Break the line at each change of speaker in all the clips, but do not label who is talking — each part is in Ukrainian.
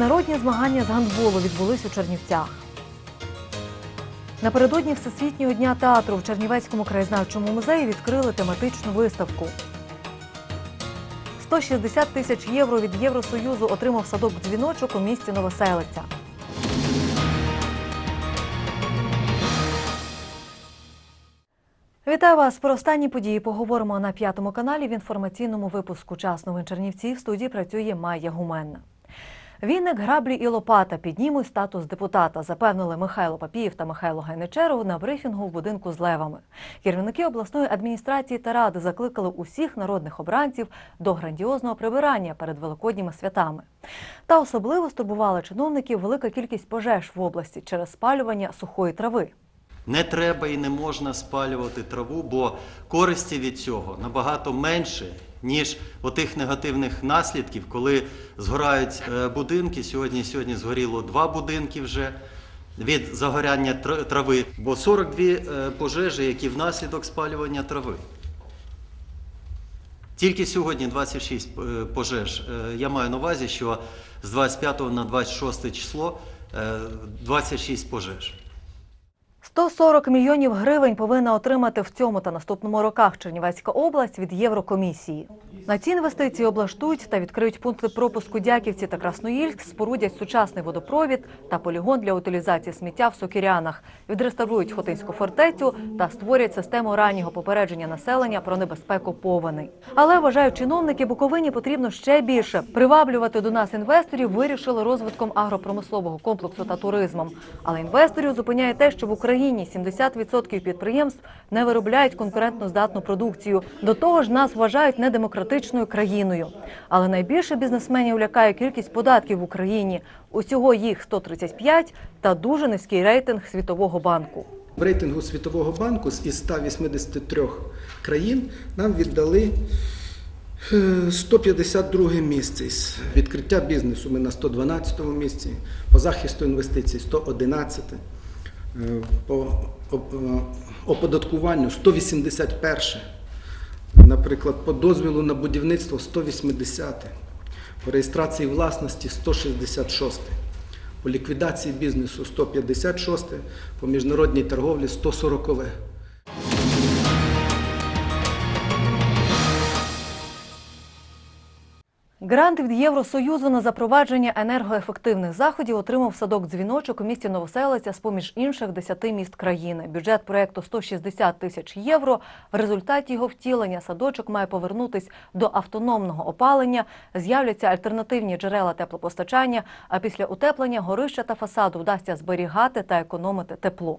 Міжнародні змагання з гандболу відбулись у Чернівцях. Напередодні Всесвітнього дня театру в Чернівецькому краєзнавчому музеї відкрили тематичну виставку. 160 тисяч євро від Євросоюзу отримав садок дзвіночок у місті Новоселиця. Вітаю вас про останні події. Поговоримо на п'ятому каналі в інформаційному випуску «Час новин Чернівці». В студії працює Майя Гуменна. Віник, граблі і лопата піднімуть статус депутата, запевнили Михайло Папієв та Михайло Гайничеров на брифінгу в будинку з левами. Керівники обласної адміністрації та ради закликали усіх народних обранців до грандіозного прибирання перед великодніми святами. Та особливо стурбувала чиновників велика кількість пожеж в області через спалювання сухої трави.
Не треба і не можна спалювати траву, бо користі від цього набагато менше, ніж отих негативних наслідків, коли згорають е, будинки. Сьогодні, сьогодні згоріло два будинки вже від загоряння трави, бо 42 е, пожежі, які внаслідок спалювання трави. Тільки сьогодні 26 е, пожеж. Я маю на увазі, що з 25 на 26 число е, 26 пожеж.
140 мільйонів гривень повинна отримати в цьому та наступному роках Чернівецька область від Єврокомісії. На ці інвестиції облаштують та відкриють пункти пропуску Дяківці та Красноїльськ, спорудять сучасний водопровід та полігон для утилізації сміття в Сокірянах, відреставрують Хотинську фортецю та створять систему раннього попередження населення про небезпеку повеней. Але вважають чиновники, Буковині потрібно ще більше приваблювати до нас інвесторів. Вирішили розвитком агропромислового комплексу та туризмом. Але інвесторів зупиняє те, що в Україні 70% підприємств не виробляють конкурентно здатну продукцію. До того ж, нас вважають недемократичною країною. Але найбільше бізнесменів лякає кількість податків в Україні. Усього їх 135 та дуже низький рейтинг Світового банку.
В рейтингу Світового банку з із 183 країн нам віддали е, 152 місце. Із відкриття бізнесу ми на 112 місці, по захисту інвестицій 111, е, по е, оподаткуванню 181, наприклад, по дозвілу на будівництво 180, по реєстрації власності 166. По ліквідації бізнесу 156, по міжнародній торговлі 140.
Грант від Євросоюзу на запровадження енергоефективних заходів отримав садок дзвіночок у місті Новоселиця з поміж інших 10 міст країни. Бюджет проекту 160 тисяч євро. В результаті його втілення садочок має повернутись до автономного опалення. З'являться альтернативні джерела теплопостачання. А після утеплення горища та фасаду вдасться зберігати та економити тепло.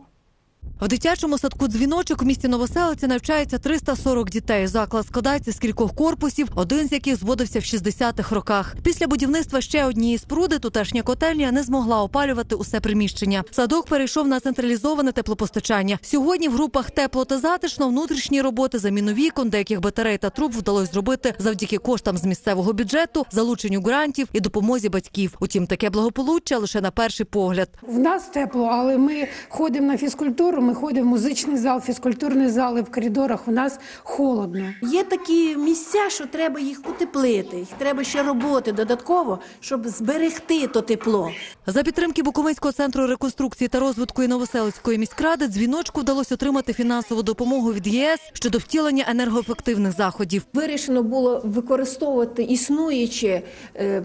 В дитячому садку дзвіночок у місті Новоселиця навчається 340 дітей. Заклад складається з кількох корпусів, один з яких зводився в 60-х роках. Після будівництва ще однієї споруди тутешня котельня не змогла опалювати усе приміщення. Садок перейшов на централізоване теплопостачання. Сьогодні в групах тепло та затишно внутрішні роботи заміну вікон, деяких батарей та труб вдалося зробити завдяки коштам з місцевого бюджету, залученню грантів і допомозі батьків. Утім, таке благополуччя лише на перший погляд.
В нас тепло, але ми ходимо на фізкультуру, ми ходимо в музичний зал, фізкультурний зал, і в коридорах у нас холодно.
Є такі місця, що треба їх утеплити. Їх треба ще роботи додатково, щоб зберегти то тепло.
За підтримки Буковинського центру реконструкції та розвитку і Новоселицької міськради дзвіночку вдалося отримати фінансову допомогу від єС щодо втілення енергоефективних заходів.
Вирішено було використовувати існуючу е,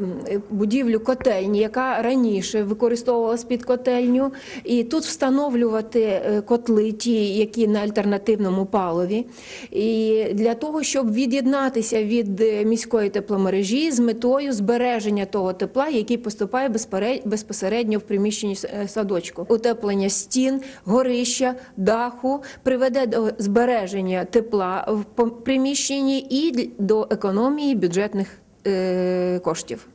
будівлю котельні, яка раніше використовувалась під котельню, і тут встановлювати е, котли, ті, які на альтернативному паливі, і для того, щоб від'єднатися від е, міської тепломережі з метою збереження того тепла, який поступає безпосередньо в приміщенні е, садочку. Утеплення стін, горища, даху приведе до збереження тепла в приміщенні і до економії бюджетних е, коштів.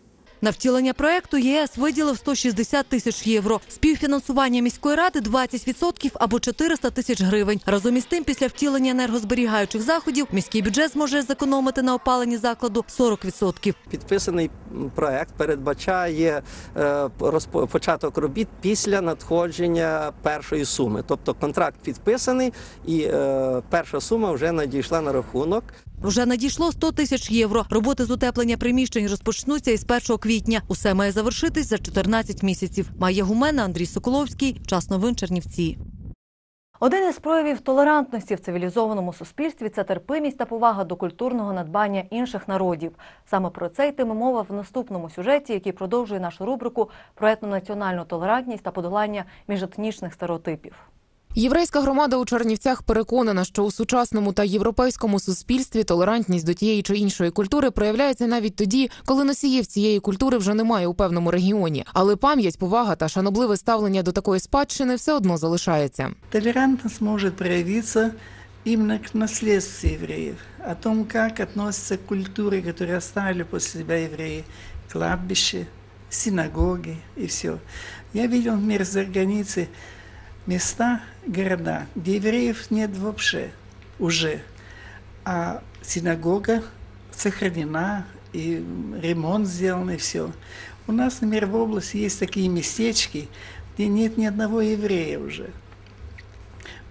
На втілення проекту ЄС виділив 160 тисяч євро. Співфінансування міської ради 20% або 400 тисяч гривень. Разом із тим, після втілення енергозберігаючих заходів, міський бюджет зможе зекономити на опаленні закладу 40%.
Підписаний проект передбачає е, початок робіт після надходження першої суми. Тобто контракт підписаний, і е, перша сума вже надійшла на рахунок.
Вже надійшло 100 тисяч євро. Роботи з утеплення приміщень розпочнуться із 1 квітня. Усе має завершитись за 14 місяців. Майя Гумена, Андрій Соколовський. Час новин Чернівці. Один із проявів толерантності в цивілізованому суспільстві це терпимість та повага до культурного надбання інших народів. Саме про це йтиме мова в наступному сюжеті, який продовжує нашу рубрику про етнонаціональну толерантність та подолання міжетнічних стереотипів.
Єврейська громада у Чернівцях переконана, що у сучасному та європейському суспільстві толерантність до тієї чи іншої культури проявляється навіть тоді, коли носіїв цієї культури вже немає у певному регіоні. Але пам'ять, повага та шанобливе ставлення до такої спадщини все одно залишається.
Толерантность может проявиться именно к наследству евреев, о том, как относятся к культуре, которую оставили после себя евреи, кладбище, синагоги и все. Я видел мир за места, города, где евреев нет вообще уже, а синагога сохранена, и ремонт сделан, и все. У нас, например, в области есть такие местечки, где нет ни одного еврея уже.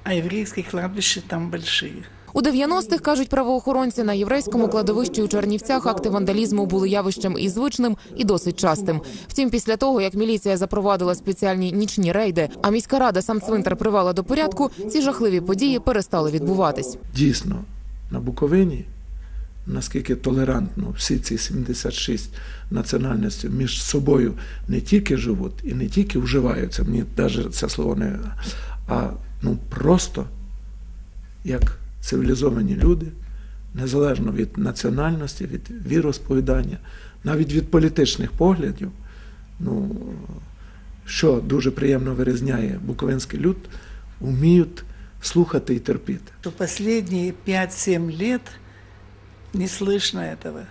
А еврейские кладбища там большие.
У 90-х, кажуть правоохоронці, на єврейському кладовищі у Чернівцях акти вандалізму були явищем і звичним, і досить частим. Втім, після того, як міліція запровадила спеціальні нічні рейди, а міська рада сам цвинтар привела до порядку, ці жахливі події перестали відбуватись.
дійсно на Буковині, наскільки толерантно всі ці 76 національностей між собою не тільки живуть і не тільки вживаються, мені навіть це слово не а ну просто як цивілізовані люди, незалежно від національності, від віросповідання, навіть від політичних поглядів, ну, що дуже приємно вирізняє буковинський люд, вміють слухати і терпіти.
Что последние 5-7 лет не слышно этого.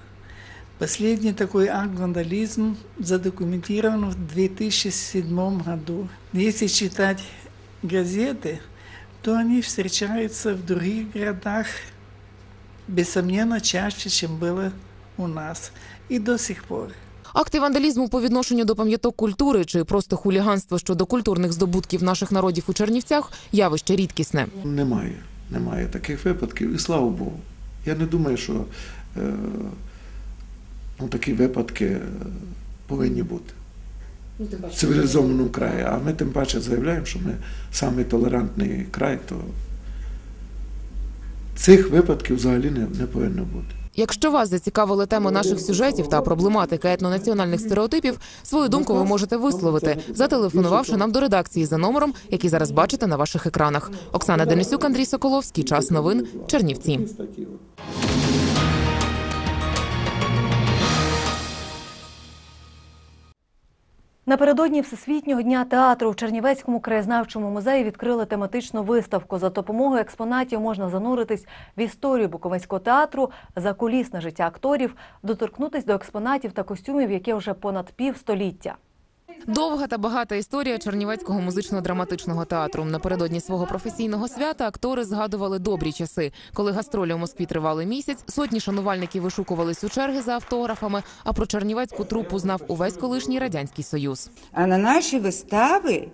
Последний такой акт вандализм задокументирован в 2007 году. Если читать газеты, то они встречаются в других городах, бессомненно, чаще, чем было у нас. И до сих пор.
Акти вандалізму по відношенню до пам'яток культури чи просто хуліганство щодо культурних здобутків наших народів у Чернівцях явище рідкісне.
Немає. Немає таких випадків, і слава Богу. Я не думаю, що е, ну, такі випадки е, повинні бути в цивілізованому краї. А ми тим паче заявляємо, що ми самий толерантний край, то цих випадків взагалі не, не повинно бути.
Якщо вас зацікавили теми наших сюжетів та проблематика етнонаціональних стереотипів, свою думку ви можете висловити, зателефонувавши нам до редакції за номером, який зараз бачите на ваших екранах. Оксана Денисюк, Андрій Соколовський. Час новин. Чернівці.
Напередодні Всесвітнього дня театру в Чернівецькому краєзнавчому музеї відкрили тематичну виставку. За допомогою експонатів можна зануритись в історію Буковинського театру, за кулісне життя акторів, доторкнутись до експонатів та костюмів, які вже понад півстоліття.
Довга та багата історія Чернівецького музично-драматичного театру. Напередодні свого професійного свята актори згадували добрі часи, коли гастролі у Москві тривали місяць. Сотні шанувальників вишукувались у черги за автографами. А про чернівецьку трупу знав увесь колишній радянський союз.
А на наші вистави,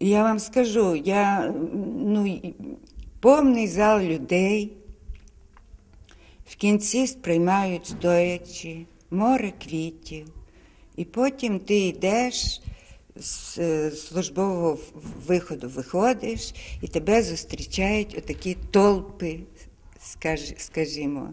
я вам скажу, я, ну, повний зал людей. В кінці сприймають стоячи, море квітів. І потім ти йдеш з е, службового виходу, виходиш, і тебе зустрічають отакі толпи, скажімо,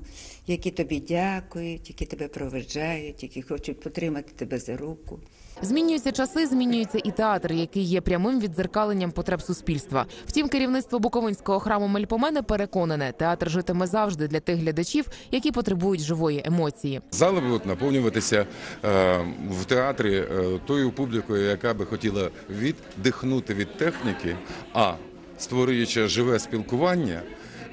які тобі дякують, які тебе проведжають, які хочуть потримати тебе за руку.
Змінюються часи, змінюється і театр, який є прямим віддзеркаленням потреб суспільства. Втім, керівництво Буковинського храму Мельпомене переконане, театр житиме завжди для тих глядачів, які потребують живої емоції.
Зали будуть наповнюватися е, в театрі е, тою публікою, яка би хотіла віддихнути від техніки, а створюючи живе спілкування,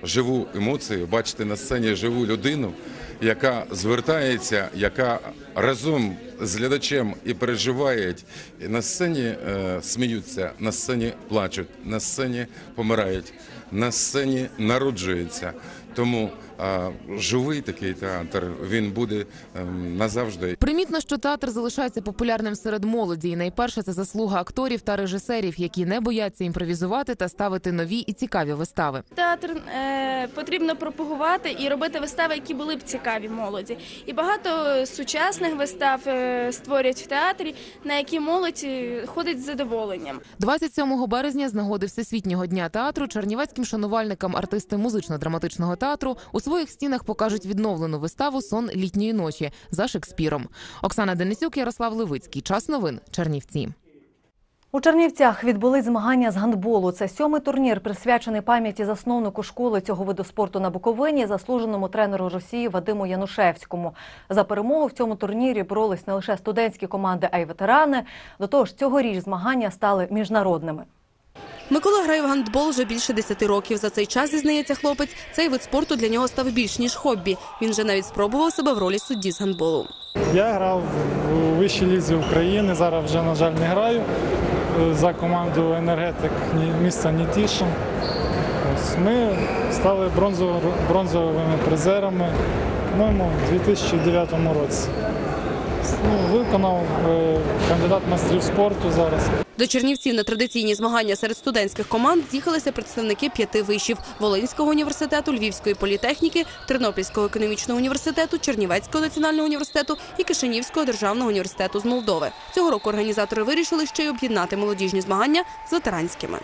живу емоцію, бачити на сцені живу людину, яка звертається, яка разом з глядачем і переживають. На сцені е, сміються, на сцені плачуть, на сцені помирають, на сцені народжуються. Тому а живий такий театр він буде ем, назавжди.
Примітно, що театр залишається популярним серед молоді, і найперше це заслуга акторів та режисерів, які не бояться імпровізувати та ставити нові і цікаві вистави.
Театр е, потрібно пропагувати і робити вистави, які були б цікаві молоді. І багато сучасних вистав е, створюють в театрі, на які молодь е, ходить з задоволенням.
27 березня з нагоди Всесвітнього дня театру чернівецьким шанувальникам артисти музично-драматичного театру у своїх стінах покажуть відновлену виставу Сон літньої ночі за Шекспіром. Оксана Денисюк, Ярослав Левицький. Час новин. Чернівці.
У Чернівцях відбулись змагання з гандболу. Це сьомий турнір, присвячений пам'яті засновнику школи цього виду спорту на Буковині, заслуженому тренеру Росії Вадиму Янушевському. За перемогу в цьому турнірі боролись не лише студентські команди, а й ветерани. До того ж, цьогоріч змагання стали міжнародними.
Микола грає в гандбол вже більше 10 років. За цей час, зізнається хлопець, цей вид спорту для нього став більш ніж хобі. Він вже навіть спробував себе в ролі судді з гандболу.
Я грав у вищій лізі України. Зараз вже, на жаль, не граю за команду енергетик міста Нітішин. Ми стали бронзовими призерами, у 2009 році. Ну, виконав е, кандидат майстрів спорту зараз.
До Чернівців на традиційні змагання серед студентських команд з'їхалися представники п'яти вишів – Волинського університету, Львівської політехніки, Тернопільського економічного університету, Чернівецького національного університету і Кишинівського державного університету з Молдови. Цього року організатори вирішили ще й об'єднати молодіжні змагання з ветеранськими.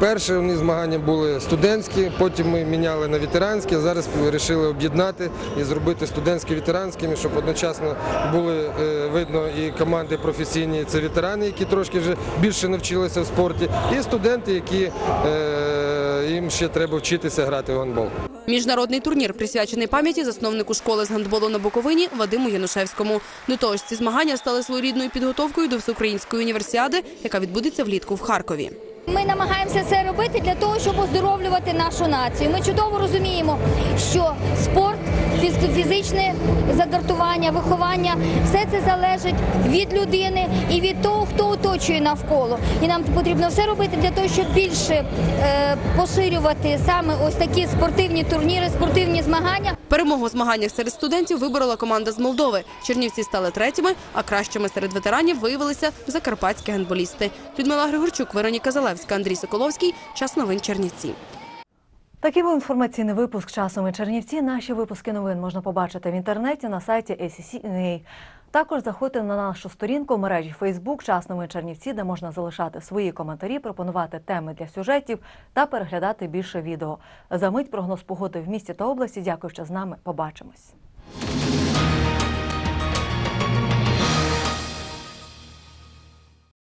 Перші у них змагання були студентські, потім ми міняли на ветеранські. а Зараз вирішили об'єднати і зробити студентські ветеранськими, щоб одночасно були е, видно і команди професійні, це ветерани, які трошки вже більше навчилися в спорті, і студенти, які е, їм ще треба вчитися грати в гандбол.
Міжнародний турнір присвячений пам'яті засновнику школи з гандболу на Буковині Вадиму Янушевському. До того ж, ці змагання стали своєрідною підготовкою до всеукраїнської універсіади, яка відбудеться влітку в Харкові.
Ми намагаємося це робити для того, щоб оздоровлювати нашу націю. Ми чудово розуміємо, що спорт, фізичне загартування, виховання все це залежить від людини і від того, хто оточує навколо. І нам потрібно все робити для того, щоб більше е, поширювати саме ось такі спортивні турніри, спортивні змагання.
Перемогу у змаганнях серед студентів виборола команда з Молдови. Чернівці стали третіми, а кращими серед ветеранів виявилися закарпатські гандболісти. Людмила Григорчук, Вероніка Залевська, Андрій Соколовський. Час новин Чернівці.
Такий був інформаційний випуск часом і Чернівці. Наші випуски новин можна побачити в інтернеті на сайті ACC.NA. Також заходьте на нашу сторінку в мережі Facebook «Час новин Чернівці, де можна залишати свої коментарі, пропонувати теми для сюжетів та переглядати більше відео. За мить прогноз погоди в місті та області. Дякую, що з нами. Побачимось.